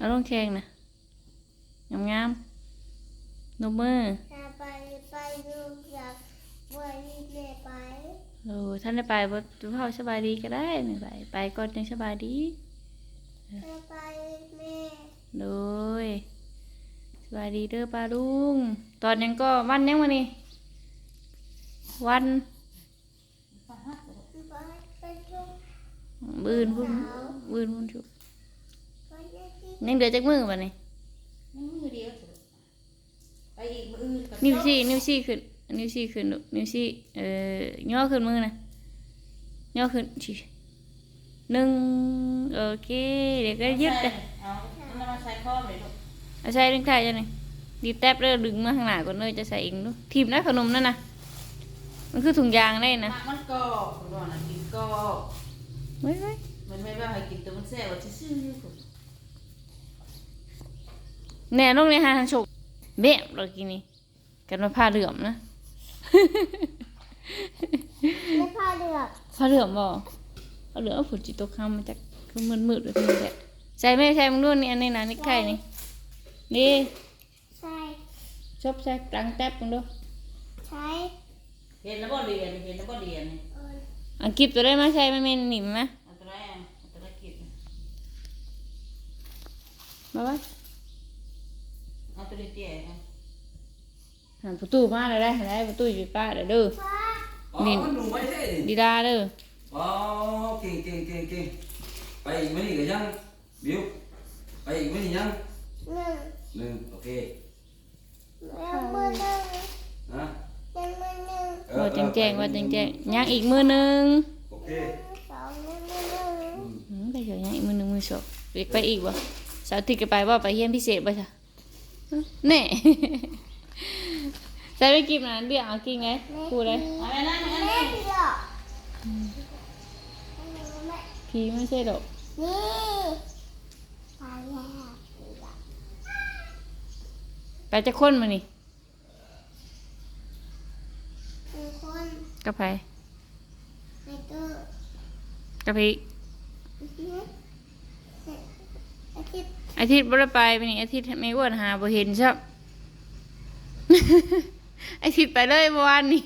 เอาลงแข่งนะงามงามๆนมมือจะไปไปดูอยากวันนี้แม่ไปโอ้ท่านได้ไปบ่ทุกเฮาสบายดีก็ได้ไม่ไปไปก่อนจังสบายดีจะไปแม่โดยสบายดีเด้อป้าลุง ตอนยังก็วันยังวันนี้วันไปไปดูบืนพุ่นบืนพุ่นชุไป ยังที่ยังเดือจักมือวันนี้นี่มือเดียวเถอะไปอีกมืออื่นกับนิ้วซี่นิ้วซี่ขึ้น นิ้วซี่ขึ้นลูกนิ้วซี่เอ่อย่อขึ้นมือนะย่อขึ้นชิหนึ่งโอเคเดี๋ยวก็ยึดเลยเอามันมาใส่ข้อเลยลูกเอาใส่ดึงไทยจ้ะนี่ดีบแทบเด้อดึงมาข้างหน้าก่อนเลยจะใส่เองดูทีมนะขนมนั่นนะมันคือถุงยางได้นะมักมันกรอบคุณว่านะกินกรอบไว้ไว้มันไม่ว่าให้กินตัวมันแซ่บว่าซื่อๆอ ยู่คุณแน่ลงในหาหันโฉกเบ๊ะเรากินนี่กันมาผ้าเหลือมนะ ไม่พาเดือกผ้าเหลือมบ่ผ้าเหลือมเอาผุดจิตตกคำมาจากคือมืดมืดๆเลยทีนี้แหละใส่ไหม่ใส่มึงด้วยนี่อันนี้นะนี่ไข่นี่นี่ใช่ชอบใส่ตังแทบมึงด้วยใช่เห็นแล้วบ่เรียนเห็นแล้วบ่เรียนนี่เอออันกิบตัวได้มาใส่ไม่เมนหนิมไหมอันตรายอันตรายกินมาไว้เอา ตัวเตี้ยๆเอาหันประตูมาเลยได้ได้ประตูอยู่ป้าเด้อเด้อฟ้าอ๋อมันหนูไม่ใช่ดีดาเด้ออ๋อเก่งเก่งเก่งเก่งไปอีกไม่นี่ก็ยังบิวไปอีกไม่นี่ยังหนึ่งหนึ่งโอเคยังมือหนึ่งนะยังมือหนึ่งเออว่าแจ้งแจ้งว่าแจ้งแจ้งยังอีกมือหนึงโอเคสองยังมือหนึ่งอืมไปเถอะยังอีกมือหนึงมือสองไปไปอีกบ่เสาร์อาทิตย์ก็ไปบ่ไปเฮียนพิเศษบ่จ้ะ แน่ใส่ไปกิบนะเดี๋ยวเอากินไงกูเลยอาไปนั่งอันแม่นี้เดียพีไม่ใช่ดอกนี่ไปจะค้นมานี่ก็คนกับไผไปเตอร์กับพี่ อาทิตย์อาทิตย์บ่ได้ไปไปนี่อาทิตย์ไม่อ้วนหาบ่เห็นซับ อาทิตย์ไปเลยเมื่อวานนี้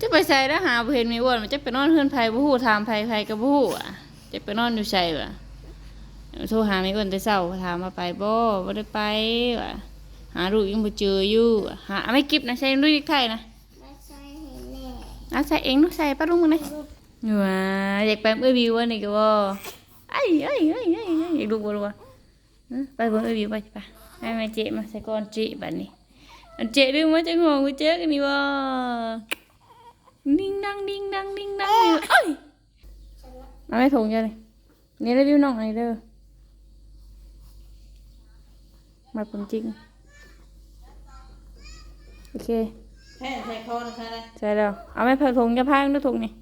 จะไปใส่แล้วหาบ่เห็นไม่อ้วนมันจะไปนอนเฮือนไผบ่ฮู้ถามไผไผก็บ่ฮู้อะ จะไปนอนอยู่ไสวะโทรหาไม่อ้วนแต่เช้าถามว่าไปบ่บ่ได้ไปว่ะหาลูกยังบ่เจออยู่ว่ะหาไม่เก็บนะใส่ด้วยนิกไทยนะมาใส่เห็นแน่เอาใส่เองเนาะใส่ป้าลุงมันเลยว้าอยากไปเอ้ยวิววันนี้ก็บ่ไอ้ไอ้ไอ้ไอ้ไอ้อยากดูบ่รู้ว่าเออ ไปเบิ่งเอ้ยวิวไปไปให้แม่เจ๊มาใส่ก่อนเจ๊บัดนี้อันเจ๊ดึงมาจากห้องกูเจ๊กันนี่บ่ดิ้งดังดิ้งดังดิ้งดังนี่เอ้ยมาไม่ถงจ้ะนี่นี่ได้วิวน้องอันนี้เด้อมาผมจริงโอเคแค่ใส่คอนะคะเลยใช่แล้วเอาไม่เพิ่มถงจะพังด้วยถงนี่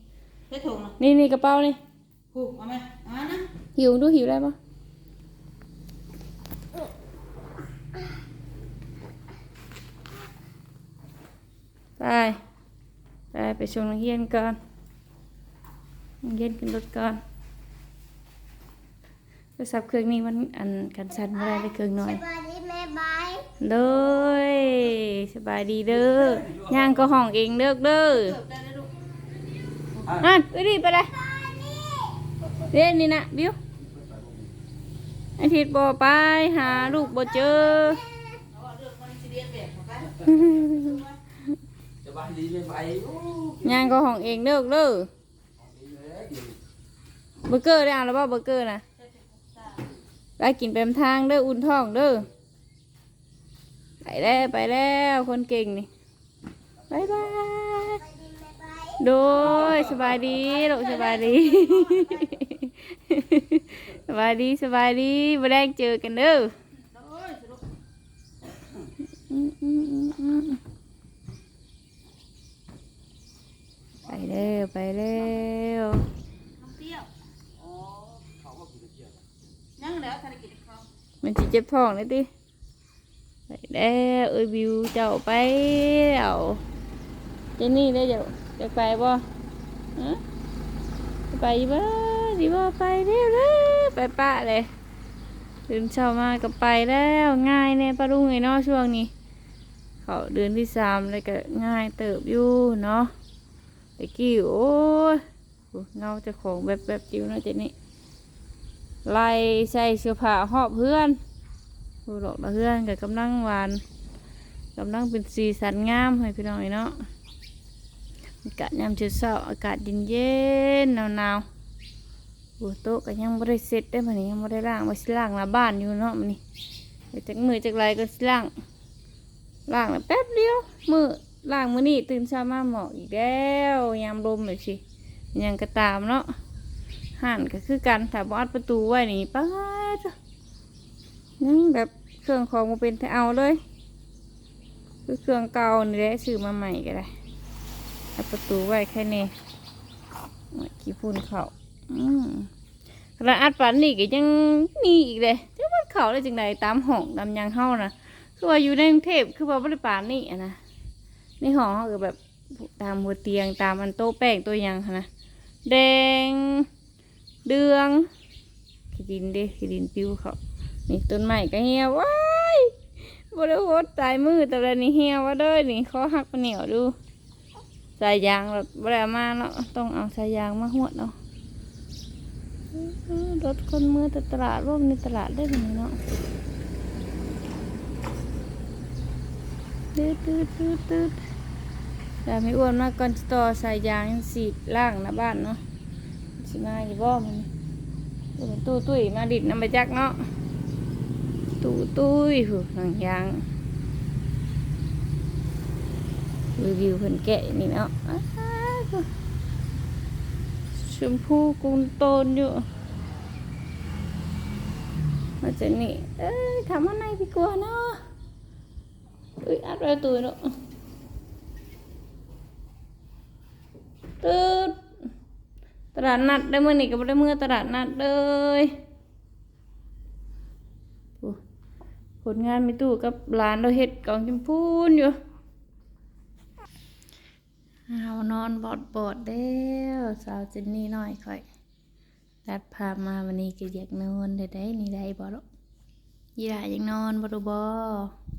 ใส่ถุงนะนี่นี่กระเป๋านี่ผูกเอาไหมเอามานะหิวดูหิวได้ปะ ไปไปไปชงนักเรียนก่อนนักเรียนขึ้นรถก่อนโทรศัพท์เครื่องนี้มันอันกันสั่นไม่ได้เลยเครื่องน้อสยบายดีแม่บายเลยสบายดีเด้อย่างก็ห้องเองเด้อเด้อเกือบได้แล้วลูกอะไปดิไปเลยเรียนนี่นะบิวอาทิตย์บ่ไปหาลูกบ่เจอ เอานสิเรียนแบบของกันจะไปดีไม่ไปโอ้ย่างก็ห้องเองเด้อเด้อเบอร์เกอร์ได้อ่าแล้วบ่เบอร์เกอร์นะได้กินเต็มทางเด้ออุ่นท้องเด้อไปแล้วไปแล้วคนเก่งนี่บายบายดีแม่บายโดยสบายดีลูกสบายดี สบายดีสบายดีมาแดงเจอกันเด้อ้ยสรุป อืมอืมอืมอืมไป เร็วไปเร็วน้ำเปรี้ยวยังแล้วทันได้กินข้าวมันจะเจ็บท้องเลยติไปแล้วเอ้ยบิวเจ้าไปแล้วเจนนี่ได้อเจ้าจะไปบ่ฮะจะไปบ่ดีบ่ไปเร็วเร็วไปปะเลยตื่นเช้ามาก็ไปแล้วง่ายแน่ปะลุงไอ้เนาะช่วงนี้ เขาเดือนที่สามเลยก็ง่ายเติบอยู่เนาะ ตะกี้โอ้ยโเงาจะของแบบแบบจิ๋วนะเจนี่ไล่ใส่เสื้อผ้าหอบเพื่อนดูดอกละเพื่อนกับกำลังหวานกำลังเป็นสีสันงามให้พี่น้องเนาะอากาศยามเช้าเช้าอากาศเย็นเย็นหนาวหนาวโอ้โต๊ะก็ยังไม่ได้เสร็จได้อมันนี้ยังไม่ได้ล้างไว้สิล้างหน้าบ้านอยู่เนาะมันนี้เดี๋ยวจากมือจากไรก็สิล้างล้างแล้วแป๊บเดียวมือ ล้างมือนี่ตื่นเช้ามาหมอกอีกแล้วยามลมเลยสิยังกระตามเนาะห่านก็คือกันถ้าบอดประตูไว้นี่ป้ายังแบบเครื่องของมาเป็นแต่เอาเลยคือเครื่องเก่านี่แหละซื้อมาใหม่ก็ได้อัดประตูไว้แค่นี้ขี้ฝุ่นเขาอืมแล้วอัดปันนี่ก็ยังมีอีกเลยที่มันเขาได้จังไดตามห้องตามยังเฮานะคือว่าอยู่ในกรุงเทพคือว่าบริปานนี่อะนะ ในห้องเขาก็แบบตามหัวเตียงตามอันโต๊ะแป้งตัวยังหั้นะแดง เดืองขี้ดินเด้ขี้ดินปิ้วเขานี่ต้นไม้ก็เหี่ยวว้ายบริโภคตายมือแต่ละนี่เหี่ยวว่าเด้อนี่เขาหักปะเหนียวดูสายยางแบบบริมาเนาะต้องเอาสายยางมาหวดเนาะรถคนเมื่อตลาดร่วมในตลาดได้แบบนี้เนาะ ตืดตืดตืดตืดแต่ไม่อ้วนมากก่อนต่อสายยางสีล่างหนะบ้านเนาะสิมาอยู่บ่มันเออตู้ตุ้ยมาดิดน้ำไปจักเนาะตู้ตุ้ยหูหนังยางรีวิวเพิ่นแกะนี่เนาะชมพู่กุงโตนอยู่มาจะนี่เอ้ยทำอะไรดีกว่าเนาะ Ui, át ra tôi nữa Tút ตลาดนัดได้เมื่อนี่ก็บ่ได้เมื่อตลาดนัดเลยโอ้ผลงานมีตู้กับร้านเราเฮ็ดกล่องชมพูนอยู่เอานอนบอดบอดๆแล้วสาวเจนนี่น้อยค่อยตัดภาพมาวันนี้ก็อยากนอนได้ได้นี่ได้บ่ลูกยี่หล่ายังนอนบ่รู้บ่อื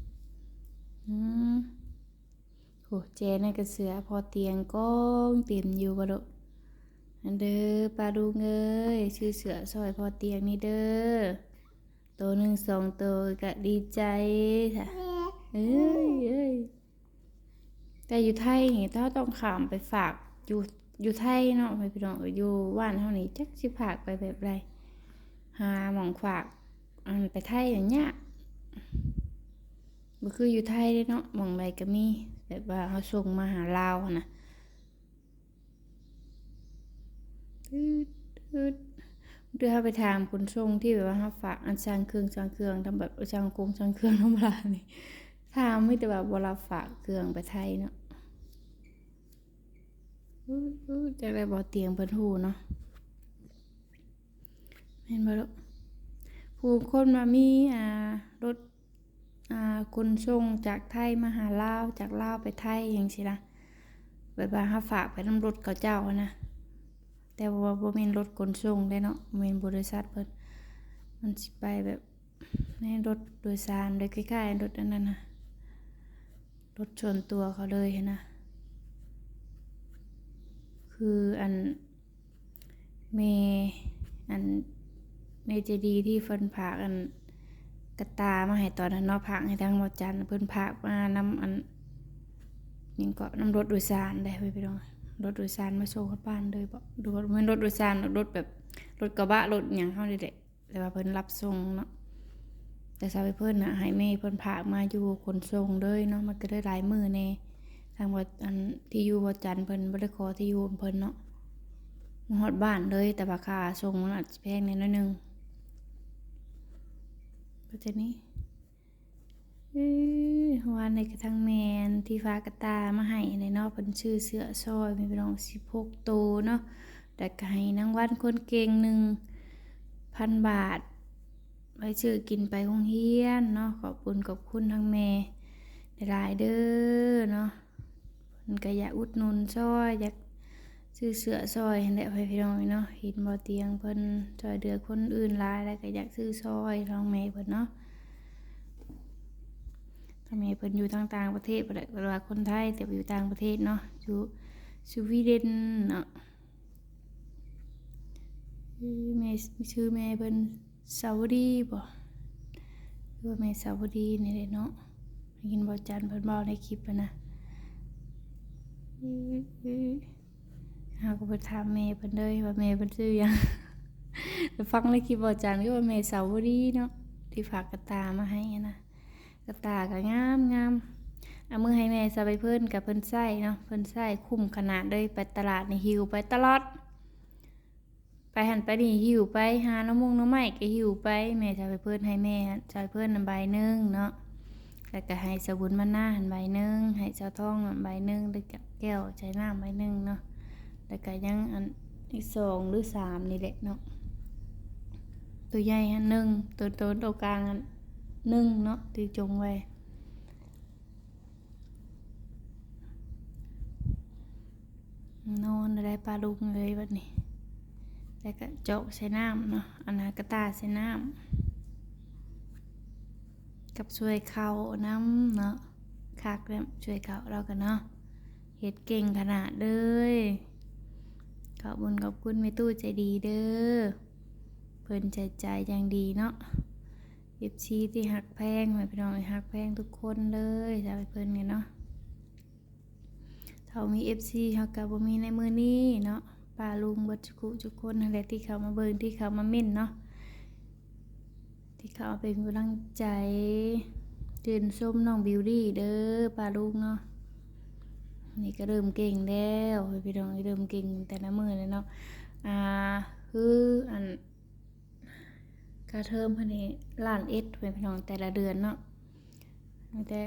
โหเจนั่นก็เสือพอเตียงก้องเต็มอยู่บ่ดอกอันเด้อปลาดูเงยชื่อเสือซอยพอเตียงนี่เด้อตัวหนึ่งสองตัวก็ดีใจค่ะเอ้ยเอ้ยแต่อยู่ไทยนี่ถ้าต้องขามไปฝากอยู่อยู่ไทยเนาะไปพี่น้องอยอยู่บ้านเท่านี้จักสิฝากไปแบบไรหาหมองฝากอันไปไทยอย่างเงี้ยบ่คืออยู่ไทยเด้เนาะหมองใดก็มี แบบว่าเขาส่งมาหาลานะตืดตืดเดี๋ยวเขาไปถามคนส่งที่แบบว่าเขาฝากอันสร้างเครื่องสร้างเครื่องทำแบบสร้างกงสร้างเครื่องธรรมดานี่ถามไม่แต่แบบเวลาฝากเครื่องไปไทยเนาะอื้ออื้อจะได้บ่เตียงเพิ่นฮู้เนาะเห็นบ่ลูกผู้คนมามีอ่ารถ คนส่งจากไทยมาหาลาวจากลาวไปไทยอย่างสินะแบบว่าเขาฝากไปน้ำรถเขาเจ้านะ แต่ว่าบ่แม่นรถขนส่งได้เนาะบ่แม่นบริษัทเพิ่นมันสิไปแบบในรถโดยสารโดยคล้ๆรถอันนั้นนะรถชนตัวเขาเลยนะคืออันเมอันเมเจดีที่เพิ่นผากอัน กระตามาให้ตอนนั้นเนาะพักให้ทางหมอจันเพิ่นพักมานำอันนี่ก็นำรถโดยสารได้ไปพี่น้องรถโดยสารมาส่งเข้าบ้านเลยบ่ดูว่ามันรถโดยสารรถแบบรถกระบะรถหยังเฮานี่แหละแต่ว่าเพิ่นรับส่งเนาะแต่สาวไปเพิ่นน่ะให้แม่เพิ่นพากมาอยู่ขนส่งเลยเนาะมันก็ได้หลายมื้อแน่ทางว่าอันที่อยู่บ่จันเพิ่นบ่ได้ขอที่อยู่เพิ่นเนาะมาฮอดบ้านเลยแต่ว่าคาส่งมันอาจจะแพงนิดหน่อยหนึง ก็จะนี่ว่าในกระทั่งแมนที่ฟ้ากระตามาให้ในนอกเป็นชื่อเสือซอยมีเป็นองสิบหกโตวเนาะแต่ก็ให้นางวันคนเก่งหนึ่งพันบาท ไว้ชื่อกินไปโรงเรียนเนาะขอบคุณขอบคุณทั้งแม่หลายเด้อเนาะเพิ่นก็อยากอุดหนุนซอยอยาก ซื้อเสือซอยแหละไปพี่น้องเนาะห็นบ่อเตียงเพิ่นซอยเดือคนอื่นหลายแล้วก็อยากซื้อซอยทางแม่เพิ่นเนาะทางแม่เพิ่นอยู่ทางต่างประเทศบ่ได้เวลาคนไทยแต่อยู่ต่างประเทศเนาะอยู่สวีเดนเนาะชื่อแม่ชื่อแม่เพิ่นสาวดีบ่หรือว่าแม่สาวดีนี่แหละเนาะยินบ่จันเพิ่นเว้าในคลิปอะนะ เฮาก็ไปถามแม่เพิ่นเลยว่าแม่เพิ่นชื่อหยังไปฟังในคลิปบ่จันก็ว่าแม่สาวดีเนาะที่ฝากกระตามาให้นะกระตาก็งามงามเอามือให้แม่ซะไปเพิ่นกับเพิ่นใส่เนาะเพิ่นใส่คุ้มขนาดเลยไปตลาดในหิวไปตลอด ไปหันไปนี่หิวไปหาน้ำมุงน้ำไม้ก็หิวไปแม่จะไปเพิ่นให้แม่จะไปเพิ่นนใบหนึงเนาะแล้วก็ให้สบุนมันหน้าหันใบหนึงให้เจ้าทองใบหนึงแล้วก็แก้วใช้น้ำใบหนึงเนาะ แล้วก็ยังอันอีกสองหรือสามนี่แหละเนาะตัวใหญ่ฮะหนึ่งตัวโตตัวกลางอันหนึ่งเนาะที่จงไว้นอนได้ปลาลุงเลยวันนี้แล้วก็เจาะใส่น้ำเนาะอันนั้นกระตาใส่น้ำกับช่วยเขาน้ำเนาะคักแล้วช่วยเขาเรากันเนาะเฮ็ดเก่งขนาดเลย อบคุญขอบคุณแม่ตู้ใจดีเด้อ เพิ่นใจใจอย่างดีเนาะเอฟซีที่หักแพงให้พี่น้องหักแพงทุกคนเลยจะไปเพิ่นเนี่ยเนาะเขามีเอฟซีเขากับบมีในมือนี้เนาะป้าลุงบิดทุกุทุกคนแหละที่เขามาเบิ่งที่เขามาเม่นเนาะที่เขามาเป็นกำลังใจเตือนส้มน้องบิวตี้เด้อป้าลุงเนาะ นี่ก็เริ่มเก่งแล้วพี่น้องเริ่มเก่งแต่ละมือเลยเนาะอ่าคืออันกาเทอมพันนี้ล้านเอ็ดเป็นพี่น้องแต่ละเดือนเนาะแต่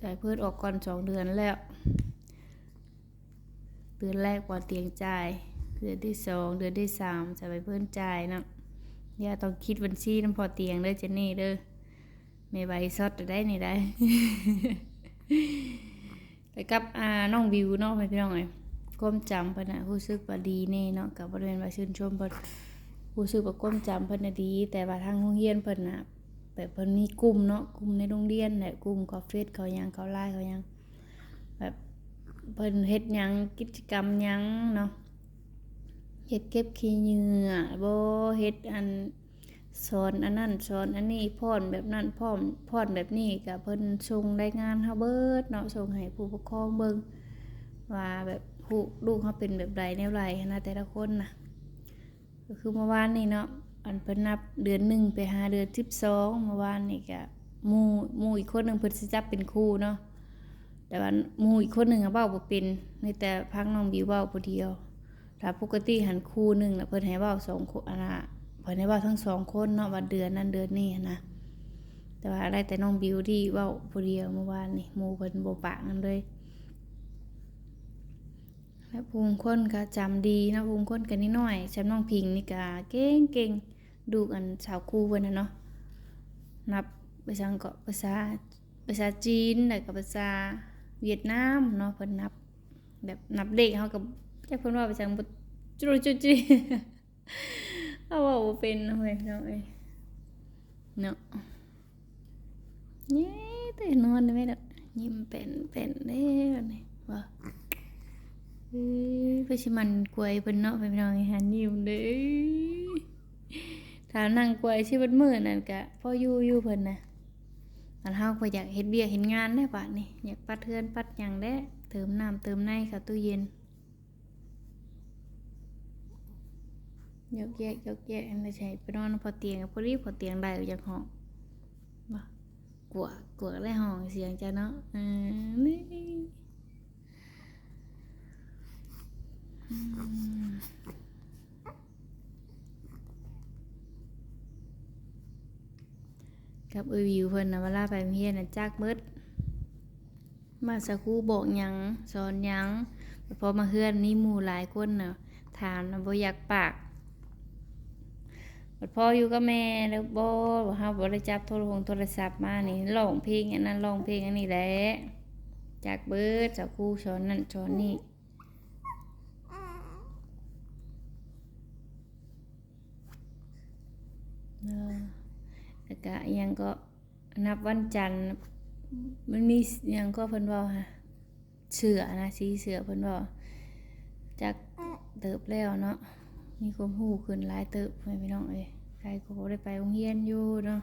จ่ายเพิ่นออกก่อนสองเดือนแล้วเดือนแรกก่อนเตียงจ่ายเดือนที่สองเดือนที่สามจะไปเพิ่นจ่ายเนาะอย่าต้องคิดบัญชีน้ำพอเตียงเด้อเจนนี่เด้อไม่ใบซอดได้นี่ได้ กับอ่าน้องวิวเนาะไปพี่น้องเอ้มจำเพิ่นนะรู้สึกว่าดีแน่เนาะกับ่ได้แม่นว่าชื่นชมเพิ่นรู้สึกว่าความจำเพิ่นน่ะดี แต่ว่าทางโรงเรียนเพิ่นน่ะแบบเพิ่นมีกลุ่มเนาะกลุ่มในโรงเรียนแหละกลุ่มเขาเฟซเขายังเขาไลน์เขายังแบบเพิ่นเฮ็ดยังกิจกรรมยังเนาะเฮ็ดเก็บขี้เหงื่อบ่เฮ็ดอัน สอนอันนั้นสอนอันนี้พรแบบนั้นพร้อมพรแบบนี้ก็เพิ่นส่งรายงานเฮาเบิดเนาะส่งให้ผู้ปกครองเบิ่งว่าแบบผู้ลูกเฮาเป็นแบบใดแนวใดหั้นะแต่ละคนนะก็คือเมื่อวานนี่เนาะอันเพิ่นนับเดือนหนึ่งไปหาเดือนสิบสองเมื่อวานนี่ก็หมู่หมู่อีกคนหนึ่งเพิ่นสิจับเป็นครูเนาะแต่ว่ามูอีกคนหนึ่งอะเว้าบ่เป็นมีแต่พังน้องบิวเว้าผู้เดียวถ้าปกติหันครูหนึ่งน่ะเพิ่นให้เว้าสองคนอันน่ะ พิ่นให้เว้าทั้งสองคนเนาะว่าเดือนนั้นเดือนนี้นะแต่ว่าได้แต่น้องบิวที่ว้าผู้เดียวเมื่อวานนี่มูเพิ่นบปากันเลยและภูมิคนก็จำดีนะภูมิคนกันนิดหน่อยฉันน้องพิงนี่ก็เก่งเก่งดูอันสาวครูเพิ่นนะเนาะนับภาษากาะภาษาภาษาจีนแล้วก็ภาษาเวียดนามเนาะเพิ่นนับแบบนับเลขเฮากับจักเพิ่นว่าภาษาบ่จุจุจิ เอาเว่าบ่เป็นเนะเว้ยพี่น้องเอ้ยเนาะเย้แต่นอนได้ไหมล่ะยิ้มเป็นเป็นเด้บัดนี้ว่าเอ้ยไปชิมันกวยเพิ่นเนาะไปพี่น้องให้หันยิ้มเด้อถ้านั่งกวยชิบัดมื้อนั่นก็พออยู่อยู่เพิ่นน่ะอันเฮาก็อยากเฮ็ดเวียเฮ็ดงานได้บาดนี้อยากปัดเทือนปัดหยังได้เติมน้ำเติมในเข้าตู้เย็น ยกแยกยกแยกอันนั้ใช่ไปนอนพอเตียงพอรีพอเตียงได้อยากห้องบ่กลัวกลัวได้ห้องเสียงจ้ะเนาะเออนี่กับเอวิวเพิ่นนะเวลาไปเรียนน่ะจักเบิดมาสักครู่บอกยังสอนยังพอมาเฮือนนี่หมู่หลายคนนะถามนะบ่อยากปาก บัพ่ออยู่กับแม่แล้วบ่เฮาบ่ได้จับโทรศัพท์โทรศัพท์มานี่ร้องเพลงอันนั้นร้องเพลงอันนี้แหละจากเบิดจากคู่ชอนนั่นชอนนี่แล้วก็ยังก็นับวันจันทร์มันมียังก็เพิ่นว่าฮะเสือนะสีเสือเพิ่นว่าจากเติบแล้วเนาะ มีความรู้ขึ้นหลายเติบแม่พี่น้องเอ้ยใครก็ได้ไปโรงเรียนอยู่เนาะ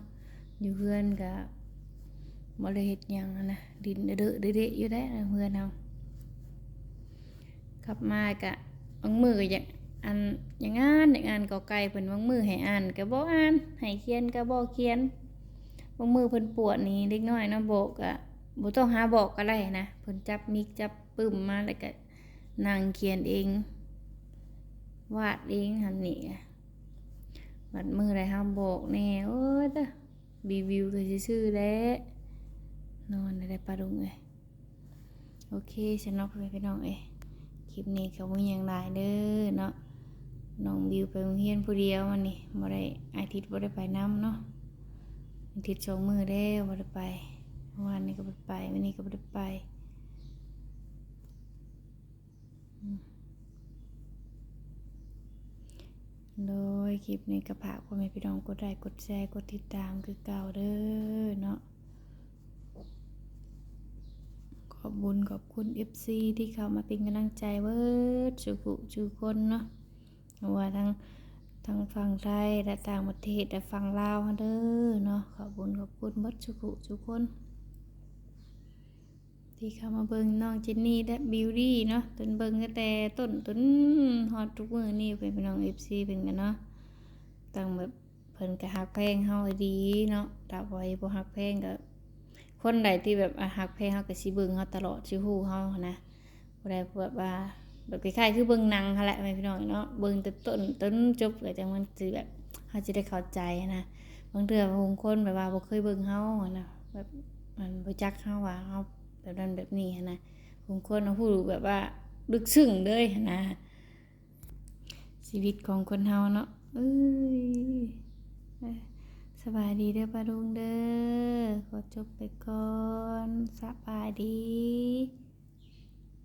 อยู่เพื่อนก็บ่ได้เฮ็ดหยังนะดินเด้อๆเดะๆอยู่ได้เพื่อนเฮากลับมากะบางมือก็อยากอันอย่างงานอย่างงานก็ไกลเพิ่นบางมือให้อ่านก็บ่อ่านให้เขียนก็บ่เขียนบางมือเพิ่นปวดนี่เล็กน้อยเนาะบอกก็บ่ต้องหาบอกก็ได้นะเพิ่นจับมิกจับปึ้มมาแล้วก็นั่งเขียนเอง วาดเองหันนี่อะบัดมือใดเฮาบอกแน่โอ้ยตะรีวิวก็ซื่อๆแหล้นอนได้ปลาดุงเอ้ยโอเคฉันนอแม่พี่น้องเอ้คลิปนี้ก็บ่มีหยังหลายเด้อเนาะน้องบิวไปโรงเรียนผู้เดียววันนี้บ่ได้อาทิตย์บ่ได้ไปนํเนาะอาทิตย์สองมือแล้วบ่ได้ไปวานนี้ก็บ่ได้ไปวันนี้ก็บ่ได้ไปอืม โดยคลิปนี้ก็ฝากพ่อแม่พี่น้องกดไลค์กดแชร์กดติดตามคือเก่าเด้อเนาะขอบบุญขอบคุณ FC ที่เข้ามาเป็นกำลังใจเวิร์ดสุขุจูคนเนาะว่าทั้งทั้งฝั่งไทยและต่างประเทศและฝั่งลาวเด้อเนาะขอบบุญขอบคุณเบิดสุขุจูคน ที่เข้ามาเบิ่งน้องเจนนี่และบิวตี้เนาะต้นเบิ่งตั้งแต่ต้นต้นฮอดทุกมื้อนี่เป็นพี่น้อง FC เป็นกันเนาะตั้งแบบเพิ่นก็ฮักแพงเฮาดีเนาะถ้าไว้บ่ฮักแพงก็คนใดที่แบบอะฮักเพงเขาก็สิเบิ่งเขาตลอดสิฮู้เขานะบ่ได้แบบว่าแบบคล้ายๆคือเบิ่งหนังหั่นแหละพี่น้องเนาะเบิ่งแต่ต้นต้นจบก็จังมันสิแบบเขาจะได้เข้าใจนะบางเทื่อบางคนแบบว่าบ่เคยเบิ่งเฮาอะนะแบบมันบ่จักเฮาว่าเฮา แบบนั้นแบบนี้นะบางคนเอาพูดแบบว่าลึกซึ้งเลยนะชีวิตของคนเฮาเนาะเอ้ยสบายดีเด้อป้าลุงเด้อขอจบไปก่อนสบายดี